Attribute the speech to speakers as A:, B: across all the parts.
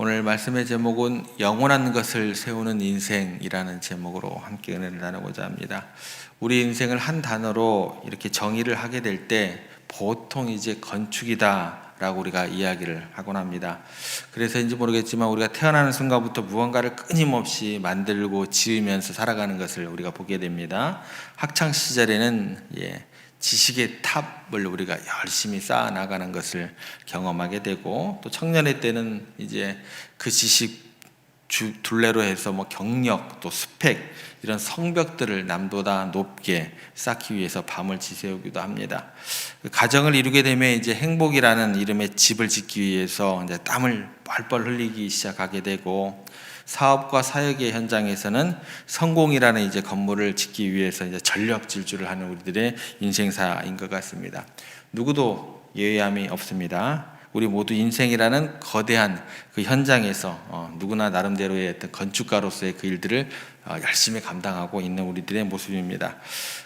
A: 오늘 말씀의 제목은 영원한 것을 세우는 인생이라는 제목으로 함께 은혜를 나누고자 합니다. 우리 인생을 한 단어로 이렇게 정의를 하게 될 때 보통 이제 건축이다 라고 우리가 이야기를 하곤 합니다. 그래서인지 모르겠지만 우리가 태어나는 순간부터 무언가를 끊임없이 만들고 지으면서 살아가는 것을 우리가 보게 됩니다. 학창 시절에는 예, 지식의 탑을 우리가 열심히 쌓아 나가는 것을 경험하게 되고 또 청년의 때는 이제 그 지식 주, 둘레로 해서 뭐 경력 또 스펙 이런 성벽들을 남보다 높게 쌓기 위해서 밤을 지새우기도 합니다. 그 가정을 이루게 되면 이제 행복이라는 이름의 집을 짓기 위해서 이제 땀을 뻘뻘 흘리기 시작하게 되고 사업과 사역의 현장에서는 성공이라는 이제 건물을 짓기 위해서 이제 전력 질주를 하는 우리들의 인생사인 것 같습니다. 누구도 예외함이 없습니다. 우리 모두 인생이라는 거대한 그 현장에서 어, 누구나 나름대로의 어떤 건축가로서의 그 일들을 어, 열심히 감당하고 있는 우리들의 모습입니다.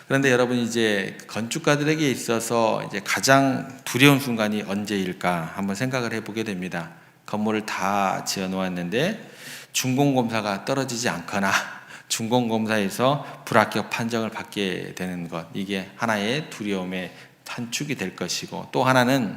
A: 그런데 여러분 이제 건축가들에게 있어서 이제 가장 두려운 순간이 언제일까 한번 생각을 해보게 됩니다. 건물을 다 지어 놓았는데 준공검사가 떨어지지 않거나 준공검사에서 불합격 판정을 받게 되는 것 이게 하나의 두려움의 한 축이 될 것이고 또 하나는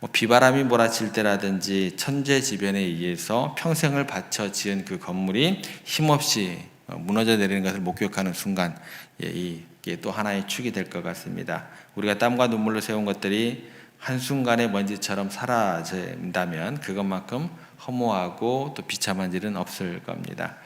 A: 뭐 비바람이 몰아칠 때라든지 천재지변에 의해서 평생을 바쳐 지은 그 건물이 힘없이 무너져 내리는 것을 목격하는 순간 예, 이게 또 하나의 축이 될 것 같습니다. 우리가 땀과 눈물로 세운 것들이 한순간에 먼지처럼 사라진다면 그것만큼 허무하고 또 비참한 일은 없을 겁니다.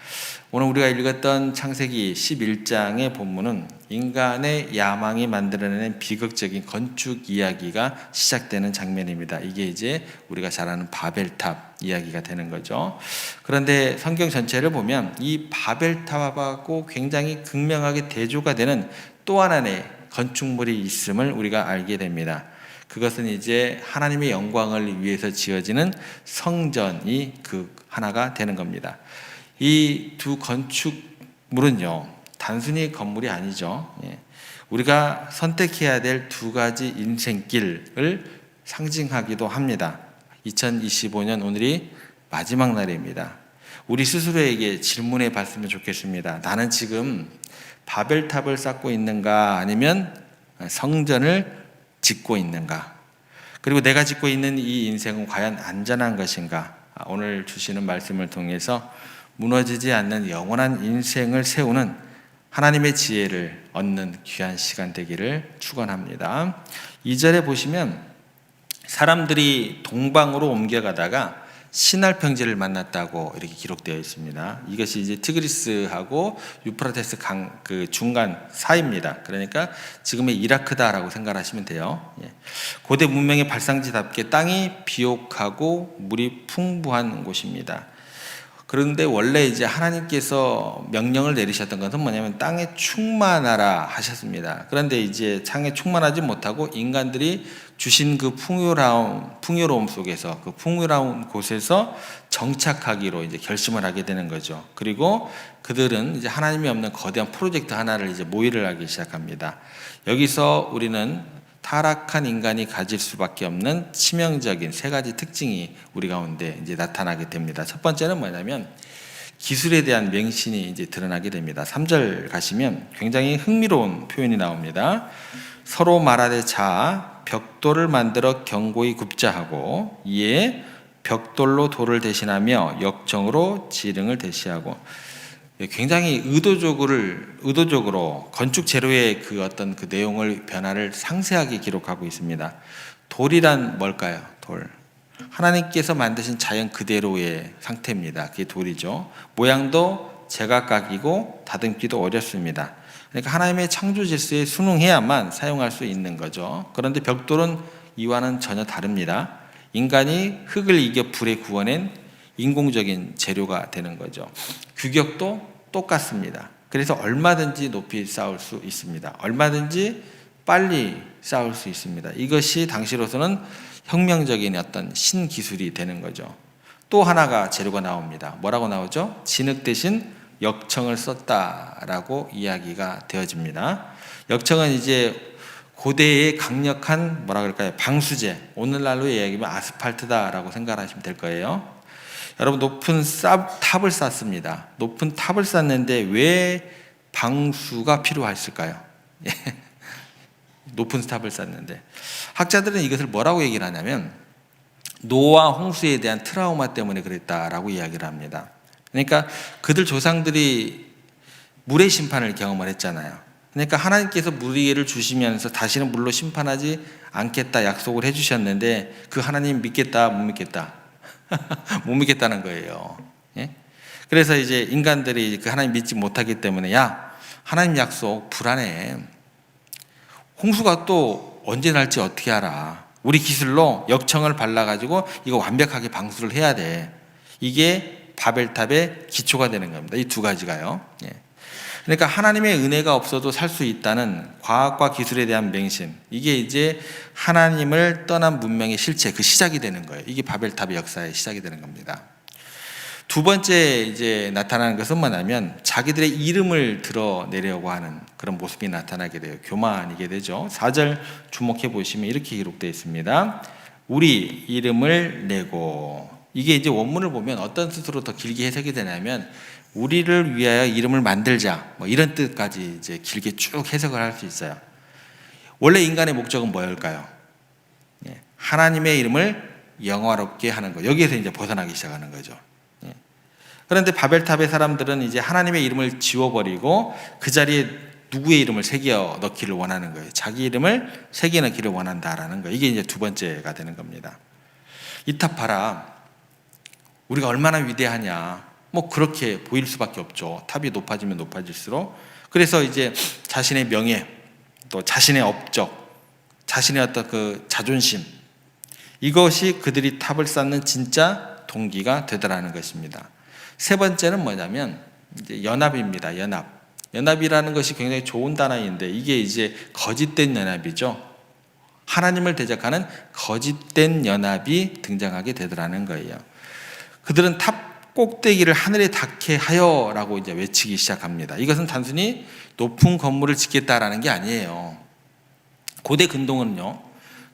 A: 오늘 우리가 읽었던 창세기 11장의 본문은 인간의 야망이 만들어낸 비극적인 건축 이야기가 시작되는 장면입니다. 이게 이제 우리가 잘 아는 바벨탑 이야기가 되는 거죠. 그런데 성경 전체를 보면 이 바벨탑하고 굉장히 극명하게 대조가 되는 또 하나의 건축물이 있음을 우리가 알게 됩니다. 그것은 이제 하나님의 영광을 위해서 지어지는 성전이 그 하나가 되는 겁니다. 이 두 건축물은요, 단순히 건물이 아니죠. 예. 우리가 선택해야 될 두 가지 인생길을 상징하기도 합니다. 2025년 오늘이 마지막 날입니다. 우리 스스로에게 질문해 봤으면 좋겠습니다. 나는 지금 바벨탑을 쌓고 있는가 아니면 성전을 짓고 있는가? 그리고 내가 짓고 있는 이 인생은 과연 안전한 것인가? 아, 오늘 주시는 말씀을 통해서 무너지지 않는 영원한 인생을 세우는 하나님의 지혜를 얻는 귀한 시간 되기를 축원합니다. 2절에 보시면 사람들이 동방으로 옮겨가다가 신할 평지를 만났다고 이렇게 기록되어 있습니다. 이것이 이제 티그리스하고 유프라테스 강 그 중간 사이입니다. 그러니까 지금의 이라크다라고 생각하시면 돼요. 예. 고대 문명의 발상지답게 땅이 비옥하고 물이 풍부한 곳입니다. 그런데 원래 이제 하나님께서 명령을 내리셨던 것은 뭐냐면 땅에 충만하라 하셨습니다. 그런데 이제 땅에 충만하지 못하고 인간들이 주신 그 풍요로움, 풍요로움 속에서 그 풍요로운 곳에서 정착하기로 이제 결심을 하게 되는 거죠. 그리고 그들은 이제 하나님이 없는 거대한 프로젝트 하나를 이제 모의를 하기 시작합니다. 여기서 우리는 타락한 인간이 가질 수밖에 없는 치명적인 세 가지 특징이 우리 가운데 이제 나타나게 됩니다. 첫 번째는 뭐냐면 기술에 대한 맹신이 이제 드러나게 됩니다. 3절 가시면 굉장히 흥미로운 표현이 나옵니다. 서로 말하되 자 벽돌을 만들어 견고히 굽자 하고 이에 벽돌로 돌을 대신하며 역정으로 지릉을 대시하고 예, 굉장히 의도적으로 의도적으로 건축 재료의 그 어떤 그 내용을 변화를 상세하게 기록하고 있습니다. 돌이란 뭘까요? 돌. 하나님께서 만드신 자연 그대로의 상태입니다. 그게 돌이죠. 모양도 제각각이고 다듬기도 어렵습니다. 그러니까 하나님의 창조 질서에 순응해야만 사용할 수 있는 거죠. 그런데 벽돌은 이와는 전혀 다릅니다. 인간이 흙을 이겨 불에 구워낸 인공적인 재료가 되는 거죠. 규격도 똑같습니다. 그래서 얼마든지 높이 쌓을 수 있습니다. 얼마든지 빨리 쌓을 수 있습니다. 이것이 당시로서는 혁명적인 어떤 신기술이 되는 거죠. 또 하나가 재료가 나옵니다. 뭐라고 나오죠? 진흙 대신 역청을 썼다라고 이야기가 되어집니다. 역청은 이제 고대의 강력한 뭐라 그럴까요? 방수제. 오늘날로 얘기하면 아스팔트다라고 생각하시면 될 거예요. 여러분 높은 쌉- 탑을 쌓습니다. 높은 탑을 쌓는데 왜 방수가 필요했을까요? 예. 높은 탑을 쌓는데 학자들은 이것을 뭐라고 얘기를 하냐면 노아 홍수에 대한 트라우마 때문에 그랬다라고 이야기를 합니다. 그러니까 그들 조상들이 물의 심판을 경험을 했잖아요. 그러니까 하나님께서 무리를 주시면서 다시는 물로 심판하지 않겠다 약속을 해주셨는데 그 하나님 믿겠다 못 믿겠다 못 믿겠다는 거예요. 예? 그래서 이제 인간들이 그 하나님 믿지 못하기 때문에 야 하나님 약속 불안해. 홍수가 또 언제 날지 어떻게 알아? 우리 기술로 역청을 발라가지고 이거 완벽하게 방수를 해야 돼. 이게 바벨탑의 기초가 되는 겁니다. 이 두 가지가요. 예. 그러니까 하나님의 은혜가 없어도 살 수 있다는 과학과 기술에 대한 맹신. 이게 이제 하나님을 떠난 문명의 실체, 그 시작이 되는 거예요. 이게 바벨탑의 역사의 시작이 되는 겁니다. 두 번째 이제 나타나는 것은 뭐냐면 자기들의 이름을 드러내려고 하는 그런 모습이 나타나게 돼요. 교만이게 되죠. 4절 주목해 보시면 이렇게 기록되어 있습니다. 우리 이름을 내고 이게 이제 원문을 보면 어떤 뜻으로 더 길게 해석이 되냐면 우리를 위하여 이름을 만들자 뭐 이런 뜻까지 이제 길게 쭉 해석을 할 수 있어요. 원래 인간의 목적은 뭐일까요? 예, 하나님의 이름을 영화롭게 하는 거. 여기에서 이제 벗어나기 시작하는 거죠. 예. 그런데 바벨탑의 사람들은 이제 하나님의 이름을 지워버리고 그 자리에 누구의 이름을 새겨 넣기를 원하는 거예요. 자기 이름을 새겨 넣기를 원한다라는 거. 이게 이제 두 번째가 되는 겁니다. 이탑하라. 우리가 얼마나 위대하냐. 뭐 그렇게 보일 수밖에 없죠. 탑이 높아지면 높아질수록. 그래서 이제 자신의 명예, 또 자신의 업적, 자신의 어떤 그 자존심, 이것이 그들이 탑을 쌓는 진짜 동기가 되더라는 것입니다. 세 번째는 뭐냐면 이제 연합입니다. 연합. 연합이라는 것이 굉장히 좋은 단어인데 이게 이제 거짓된 연합이죠. 하나님을 대적하는 거짓된 연합이 등장하게 되더라는 거예요. 그들은 탑 꼭대기를 하늘에 닿게 하여라고 이제 외치기 시작합니다. 이것은 단순히 높은 건물을 짓겠다라는 게 아니에요. 고대 근동은요.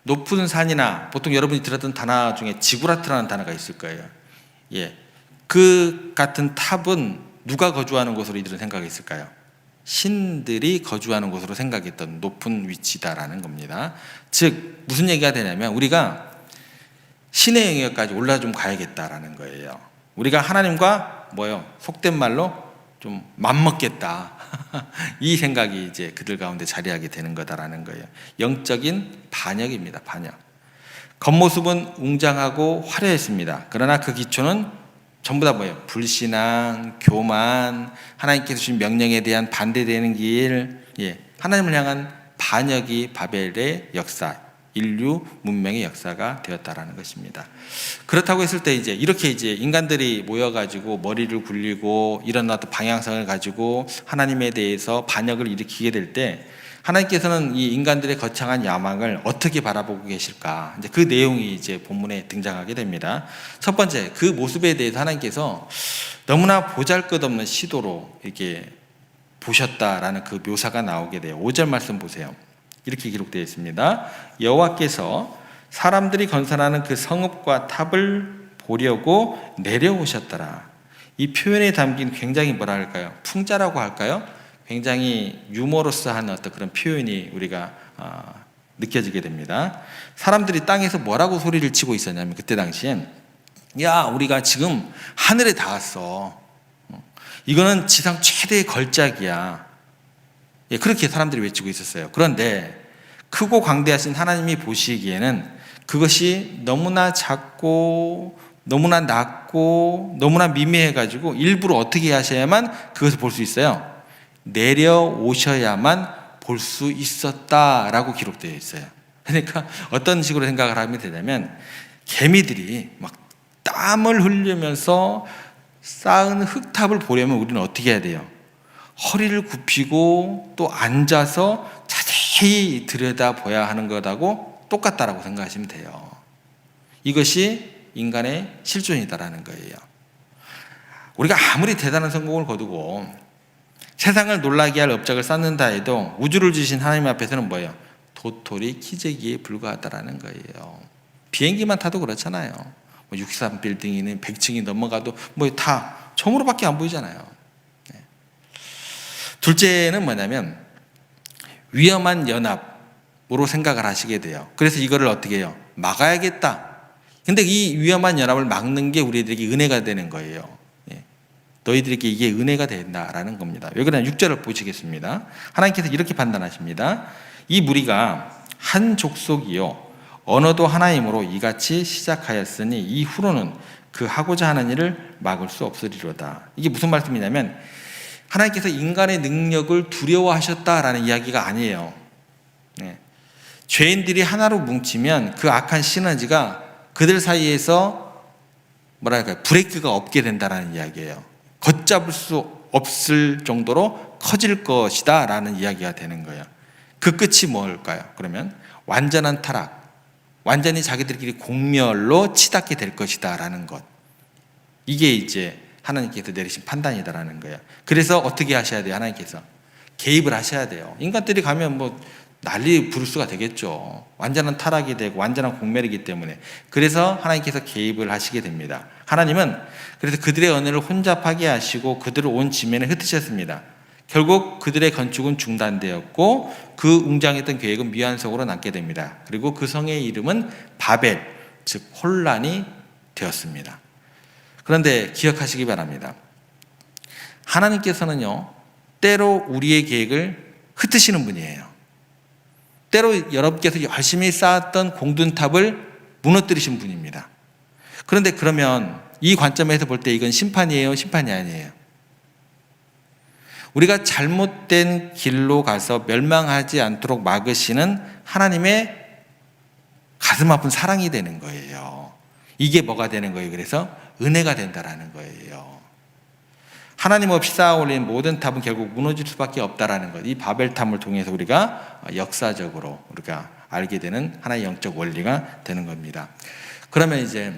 A: 높은 산이나 보통 여러분이 들었던 단어 중에 지구라트라는 단어가 있을 거예요. 예. 그 같은 탑은 누가 거주하는 곳으로 이들은 생각했을까요? 신들이 거주하는 곳으로 생각했던 높은 위치다라는 겁니다. 즉 무슨 얘기가 되냐면 우리가 신의 영역까지 올라 좀 가야겠다라는 거예요. 우리가 하나님과 뭐요? 속된 말로 좀 맘먹겠다. 이 생각이 이제 그들 가운데 자리하게 되는 거다라는 거예요. 영적인 반역입니다. 반역. 겉모습은 웅장하고 화려했습니다. 그러나 그 기초는 전부 다 뭐예요? 불신앙, 교만, 하나님께서 주신 명령에 대한 반대되는 길, 예, 하나님을 향한 반역이 바벨의 역사, 인류 문명의 역사가 되었다라는 것입니다. 그렇다고 했을 때 이제 이렇게 이제 인간들이 모여가지고 머리를 굴리고 이런 어떤 방향성을 가지고 하나님에 대해서 반역을 일으키게 될 때 하나님께서는 이 인간들의 거창한 야망을 어떻게 바라보고 계실까? 이제 그 내용이 이제 본문에 등장하게 됩니다. 첫 번째, 그 모습에 대해서 하나님께서 너무나 보잘 것 없는 시도로 이렇게 보셨다라는 그 묘사가 나오게 돼요. 5절 말씀 보세요. 이렇게 기록되어 있습니다. 여호와께서 사람들이 건설하는 그 성읍과 탑을 보려고 내려오셨더라. 이 표현에 담긴 굉장히 뭐라 할까요? 풍자라고 할까요? 굉장히 유머러스한 어떤 그런 표현이 우리가 어, 느껴지게 됩니다. 사람들이 땅에서 뭐라고 소리를 치고 있었냐면 그때 당시엔 야 우리가 지금 하늘에 닿았어. 어, 이거는 지상 최대의 걸작이야. 예, 그렇게 사람들이 외치고 있었어요. 그런데 크고 광대하신 하나님이 보시기에는 그것이 너무나 작고 너무나 낮고 너무나 미미해가지고 일부러 어떻게 하셔야만 그것을 볼 수 있어요. 내려오셔야만 볼 수 있었다라고 기록되어 있어요. 그러니까 어떤 식으로 생각을 하면 되냐면 개미들이 막 땀을 흘리면서 쌓은 흙탑을 보려면 우리는 어떻게 해야 돼요? 허리를 굽히고 또 앉아서 자세히 들여다봐야 하는 것하고 똑같다라고 생각하시면 돼요. 이것이 인간의 실존이다라는 거예요. 우리가 아무리 대단한 성공을 거두고 세상을 놀라게 할 업적을 쌓는다 해도 우주를 주신 하나님 앞에서는 뭐예요? 도토리 키재기에 불과하다라는 거예요. 비행기만 타도 그렇잖아요. 뭐 63 빌딩이는 100층이 넘어가도 뭐다 점으로밖에 안 보이잖아요. 네. 둘째는 뭐냐면 위험한 연합으로 생각을 하시게 돼요. 그래서 이거를 어떻게 해요? 막아야겠다. 근데 이 위험한 연합을 막는 게 우리들에게 은혜가 되는 거예요. 예. 너희들에게 이게 은혜가 된다라는 겁니다. 왜 그러냐? 6절을 보시겠습니다. 하나님께서 이렇게 판단하십니다. 이 무리가 한 족속이요. 언어도 하나이므로 이같이 시작하였으니 이후로는 그 하고자 하는 일을 막을 수 없으리로다. 이게 무슨 말씀이냐면 하나님께서 인간의 능력을 두려워하셨다라는 이야기가 아니에요. 네. 죄인들이 하나로 뭉치면 그 악한 시너지가 그들 사이에서 뭐랄까요 브레이크가 없게 된다라는 이야기예요. 걷잡을 수 없을 정도로 커질 것이다라는 이야기가 되는 거예요. 그 끝이 뭘까요? 그러면 완전한 타락, 완전히 자기들끼리 공멸로 치닫게 될 것이다라는 것. 이게 이제 하나님께서 내리신 판단이다라는 거예요. 그래서 어떻게 하셔야 돼요? 하나님께서 개입을 하셔야 돼요. 인간들이 가면 뭐 난리 부를 수가 되겠죠. 완전한 타락이 되고 완전한 공멸이기 때문에 그래서 하나님께서 개입을 하시게 됩니다. 하나님은 그래서 그들의 언어를 혼잡하게 하시고 그들을 온 지면에 흩으셨습니다. 결국 그들의 건축은 중단되었고 그 웅장했던 계획은 미완성으로 남게 됩니다. 그리고 그 성의 이름은 바벨, 즉 혼란이 되었습니다. 그런데 기억하시기 바랍니다. 하나님께서는요, 때로 우리의 계획을 흩으시는 분이에요. 때로 여러분께서 열심히 쌓았던 공든탑을 무너뜨리신 분입니다. 그런데 그러면 이 관점에서 볼 때 이건 심판이에요? 심판이 아니에요? 우리가 잘못된 길로 가서 멸망하지 않도록 막으시는 하나님의 가슴 아픈 사랑이 되는 거예요. 이게 뭐가 되는 거예요? 그래서 은혜가 된다라는 거예요. 하나님 없이 쌓아 올린 모든 탑은 결국 무너질 수밖에 없다라는 것. 이 바벨탑을 통해서 우리가 역사적으로 우리가 알게 되는 하나의 영적 원리가 되는 겁니다. 그러면 이제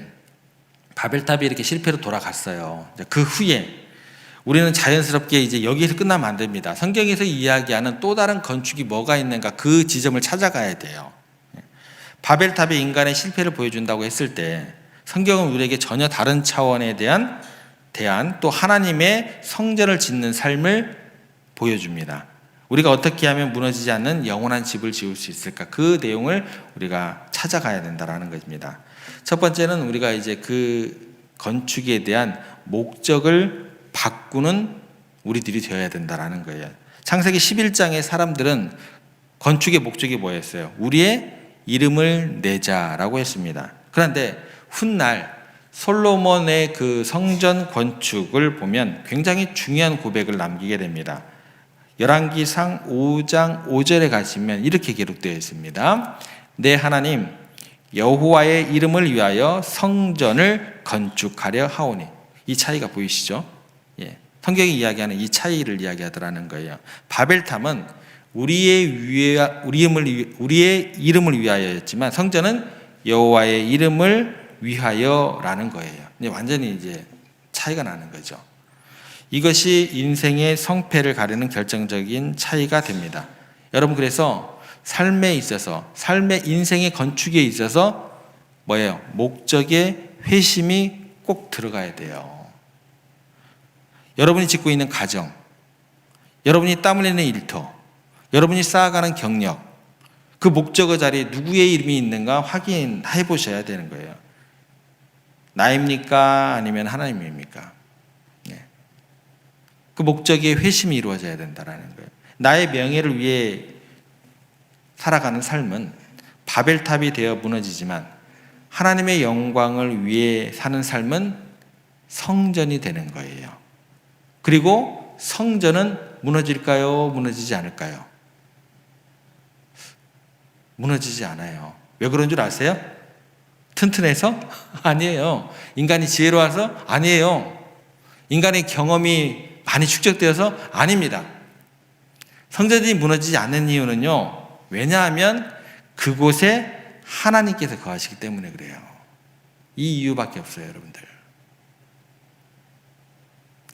A: 바벨탑이 이렇게 실패로 돌아갔어요. 그 후에 우리는 자연스럽게 이제 여기에서 끝나면 안 됩니다. 성경에서 이야기하는 또 다른 건축이 뭐가 있는가 그 지점을 찾아가야 돼요. 바벨탑의 인간의 실패를 보여준다고 했을 때 성경은 우리에게 전혀 다른 차원에 대한 대한 또 하나님의 성전을 짓는 삶을 보여줍니다. 우리가 어떻게 하면 무너지지 않는 영원한 집을 지을 수 있을까? 그 내용을 우리가 찾아가야 된다라는 것입니다. 첫 번째는 우리가 이제 그 건축에 대한 목적을 바꾸는 우리들이 되어야 된다라는 거예요. 창세기 11장의 사람들은 건축의 목적이 뭐였어요? 우리의 이름을 내자라고 했습니다. 그런데 훗날 솔로몬의 그 성전 건축을 보면 굉장히 중요한 고백을 남기게 됩니다. 열왕기상 5장 5절에 가시면 이렇게 기록되어 있습니다. 내 하나님 여호와의 이름을 위하여 성전을 건축하려 하오니 이 차이가 보이시죠? 예. 성경이 이야기하는 이 차이를 이야기하더라는 거예요. 바벨탑은 우리의 이름을 우리의 이름을 위하여였지만 성전은 여호와의 이름을 위하여라는 거예요. 완전히 이제 차이가 나는 거죠. 이것이 인생의 성패를 가르는 결정적인 차이가 됩니다. 여러분 그래서 삶에 있어서 삶의 인생의 건축에 있어서 뭐예요? 목적의 회심이 꼭 들어가야 돼요. 여러분이 짓고 있는 가정, 여러분이 땀 흘리는 일터, 여러분이 쌓아가는 경력, 그 목적의 자리에 누구의 이름이 있는가 확인해 보셔야 되는 거예요. 나입니까? 아니면 하나님입니까? 네. 그 목적의 회심이 이루어져야 된다는 거예요. 나의 명예를 위해 살아가는 삶은 바벨탑이 되어 무너지지만 하나님의 영광을 위해 사는 삶은 성전이 되는 거예요. 그리고 성전은 무너질까요? 무너지지 않을까요? 무너지지 않아요. 왜 그런 줄 아세요? 튼튼해서? 아니에요. 인간이 지혜로워서? 아니에요. 인간의 경험이 많이 축적되어서? 아닙니다. 성전이 무너지지 않는 이유는요. 왜냐하면 그곳에 하나님께서 거하시기 때문에 그래요. 이 이유밖에 없어요, 여러분들.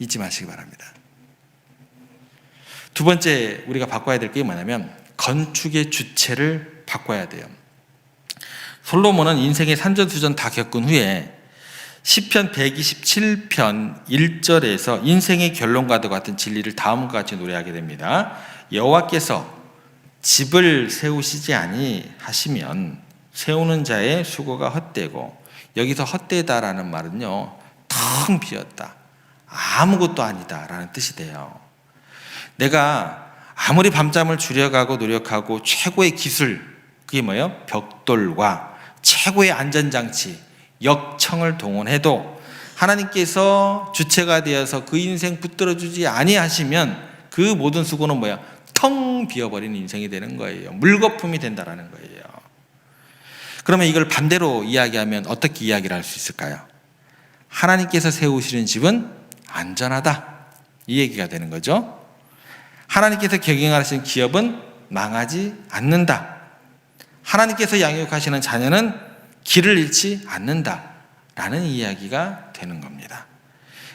A: 잊지 마시기 바랍니다. 두 번째 우리가 바꿔야 될 게 뭐냐면 건축의 주체를 바꿔야 돼요. 솔로몬은 인생의 산전수전 다 겪은 후에 시편 127편 1절에서 인생의 결론과도 같은 진리를 다음과 같이 노래하게 됩니다. 여호와께서 집을 세우시지 아니하시면 세우는 자의 수고가 헛되고 여기서 헛되다라는 말은요 텅 비었다 아무것도 아니다라는 뜻이 돼요. 내가 아무리 밤잠을 줄여가고 노력하고 최고의 기술 그게 뭐예요? 벽돌과 최고의 안전장치 역청을 동원해도 하나님께서 주체가 되어서 그 인생 붙들어주지 아니하시면 그 모든 수고는 뭐야? 텅 비어버린 인생이 되는 거예요. 물거품이 된다라는 거예요. 그러면 이걸 반대로 이야기하면 어떻게 이야기를 할 수 있을까요? 하나님께서 세우시는 집은 안전하다. 이 얘기가 되는 거죠. 하나님께서 경영하시는 기업은 망하지 않는다. 하나님께서 양육하시는 자녀는 길을 잃지 않는다. 라는 이야기가 되는 겁니다.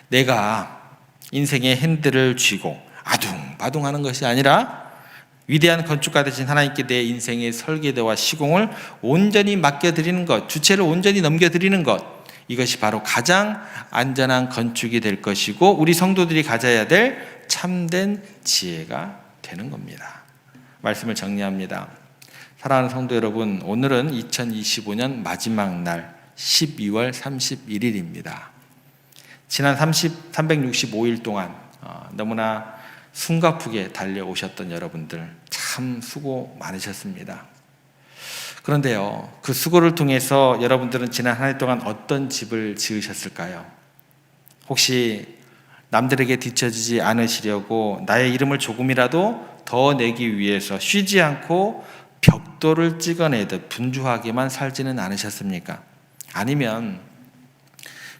A: 내가 인생의 핸들을 쥐고 아둥바둥 하는 것이 아니라 위대한 건축가 되신 하나님께 내 인생의 설계도와 시공을 온전히 맡겨드리는 것, 주체를 온전히 넘겨드리는 것, 이것이 바로 가장 안전한 건축이 될 것이고 우리 성도들이 가져야 될 참된 지혜가 되는 겁니다. 말씀을 정리합니다. 사랑하는 성도 여러분, 오늘은 2025년 마지막 날 12월 31일입니다. 지난 30, 365일 동안 어, 너무나 숨가쁘게 달려오셨던 여러분들 참 수고 많으셨습니다. 그런데요, 그 수고를 통해서 여러분들은 지난 한 해 동안 어떤 집을 지으셨을까요? 혹시 남들에게 뒤처지지 않으시려고 나의 이름을 조금이라도 더 내기 위해서 쉬지 않고 벽돌을 찍어내듯 분주하게만 살지는 않으셨습니까? 아니면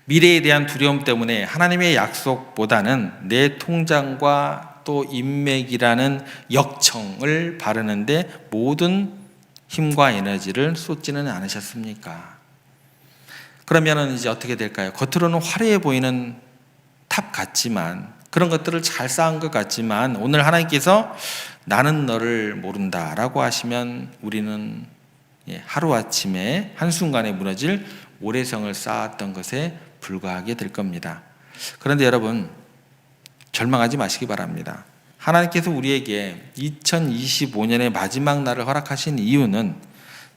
A: 미래에 대한 두려움 때문에 하나님의 약속보다는 내 통장과 또 인맥이라는 역청을 바르는데 모든 힘과 에너지를 쏟지는 않으셨습니까? 그러면은 이제 어떻게 될까요? 겉으로는 화려해 보이는 탑 같지만 그런 것들을 잘 쌓은 것 같지만 오늘 하나님께서 나는 너를 모른다 라고 하시면 우리는 예, 하루아침에 한순간에 무너질 오래성을 쌓았던 것에 불과하게 될 겁니다. 그런데 여러분 절망하지 마시기 바랍니다. 하나님께서 우리에게 2025년의 마지막 날을 허락하신 이유는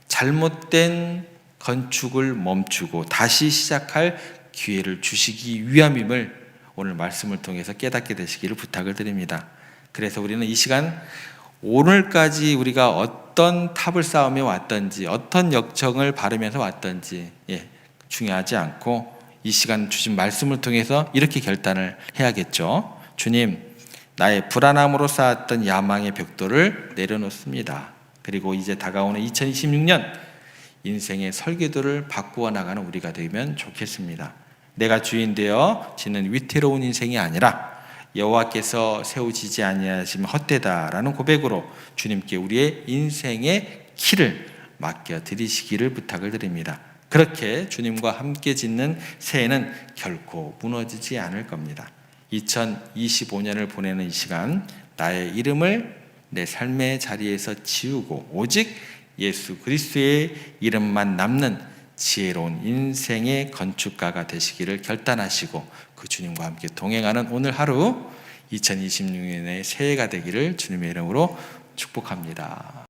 A: 잘못된 건축을 멈추고 다시 시작할 기회를 주시기 위함임을 오늘 말씀을 통해서 깨닫게 되시기를 부탁을 드립니다. 그래서 우리는 이 시간 오늘까지 우리가 어떤 탑을 쌓으며 왔던지 어떤 역청을 바르면서 왔던지 예, 중요하지 않고 이 시간 주신 말씀을 통해서 이렇게 결단을 해야겠죠. 주님, 나의 불안함으로 쌓았던 야망의 벽돌을 내려놓습니다. 그리고 이제 다가오는 2026년 인생의 설계도를 바꾸어 나가는 우리가 되면 좋겠습니다. 내가 주인 되어 지는 위태로운 인생이 아니라 여호와께서 세우지지 아니하시면 헛되다라는 고백으로 주님께 우리의 인생의 키를 맡겨 드리시기를 부탁을 드립니다. 그렇게 주님과 함께 짓는 새해는 결코 무너지지 않을 겁니다. 2025년을 보내는 이 시간 나의 이름을 내 삶의 자리에서 지우고 오직 예수 그리스도의 이름만 남는 지혜로운 인생의 건축가가 되시기를 결단하시고 그 주님과 함께 동행하는 오늘 하루 2026년의 새해가 되기를 주님의 이름으로 축복합니다.